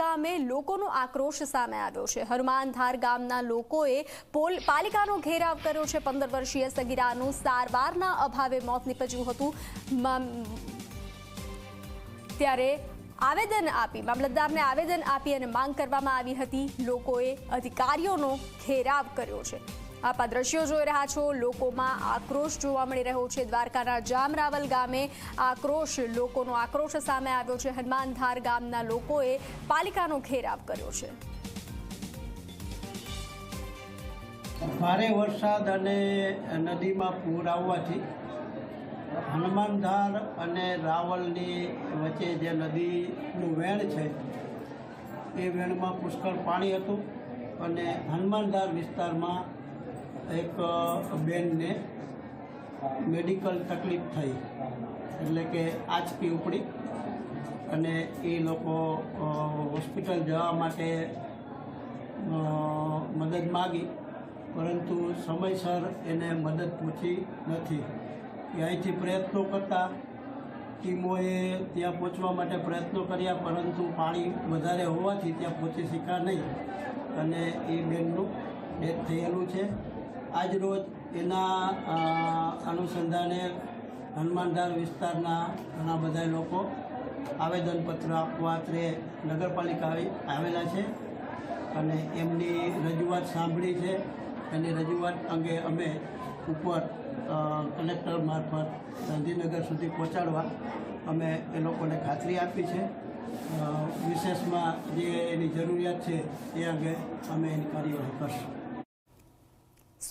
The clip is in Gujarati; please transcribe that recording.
ગામે લોકોનો આક્રોશ સામે આવ્યો છે. હનુમાનધાર ગામના લોકોએ પોલ, પાલિકાનો ઘેરાવ કર્યો છે. પંદર વર્ષીય સગીરાનું સારવારના અભાવે મોત નીપજ્યું હતું. ત્યારે આવેદન આપી, મામલતદારને આવેદન આપી અને માંગ કરવામાં આવી હતી. લોકોએ અધિકારીઓનો ઘેરાવ કર્યો છે. આપ દ્રશ્યો જોઈ રહ્યા છો. લોકોમાં આક્રોશ જોવા મળી રહ્યો છે. દ્વારકાના જામરાવલ ગામે આક્રોશ, લોકોનો આક્રોશ સામે આવ્યો છે. હનુમાનધાર ગામના લોકોએ પાલિકાનો ઘેરાવ કર્યો છે. ભારે વરસાદ અને નદીમાં પૂર આવવાથી હનુમાનધાર અને રાવલની વચ્ચે જે નદીનું વેણ છે, એ વેણમાં પુષ્કળ પાણી હતું અને હનુમાનધાર વિસ્તારમાં એક બેનને મેડિકલ તકલીફ થઈ. એટલે કે આંચકી ઉપડી. અને એ લોકો હોસ્પિટલ જવા માટે મદદ માગી. પરંતુ સમયસર એને મદદ પહોંચી નથી. અહીંથી પ્રયત્નો કરતા. ટીમોએ ત્યાં પહોંચવા માટે પ્રયત્નો કર્યા, પરંતુ પાણી વધારે હોવાથી ત્યાં પહોંચી શક્યા નહીં. અને એ બેનનું ડેથ થયેલું છે. આજ રોજ એના અનુસંધાને હનુમાનધાર વિસ્તારના ઘણા બધા લોકો આવેદનપત્ર આપવા અત્રે નગરપાલિકા આવી- આવેલા છે. અને એમની રજૂઆત સાંભળી છે. એની રજૂઆત અંગે અમે ઉપર કલેક્ટર મારફત ગાંધીનગર સુધી પહોંચાડવા અમે એ લોકોને ખાતરી આપી છે. વિશેષમાં જે એની જરૂરિયાત છે એ અંગે અમે એની કાર્યવાહી કરશું.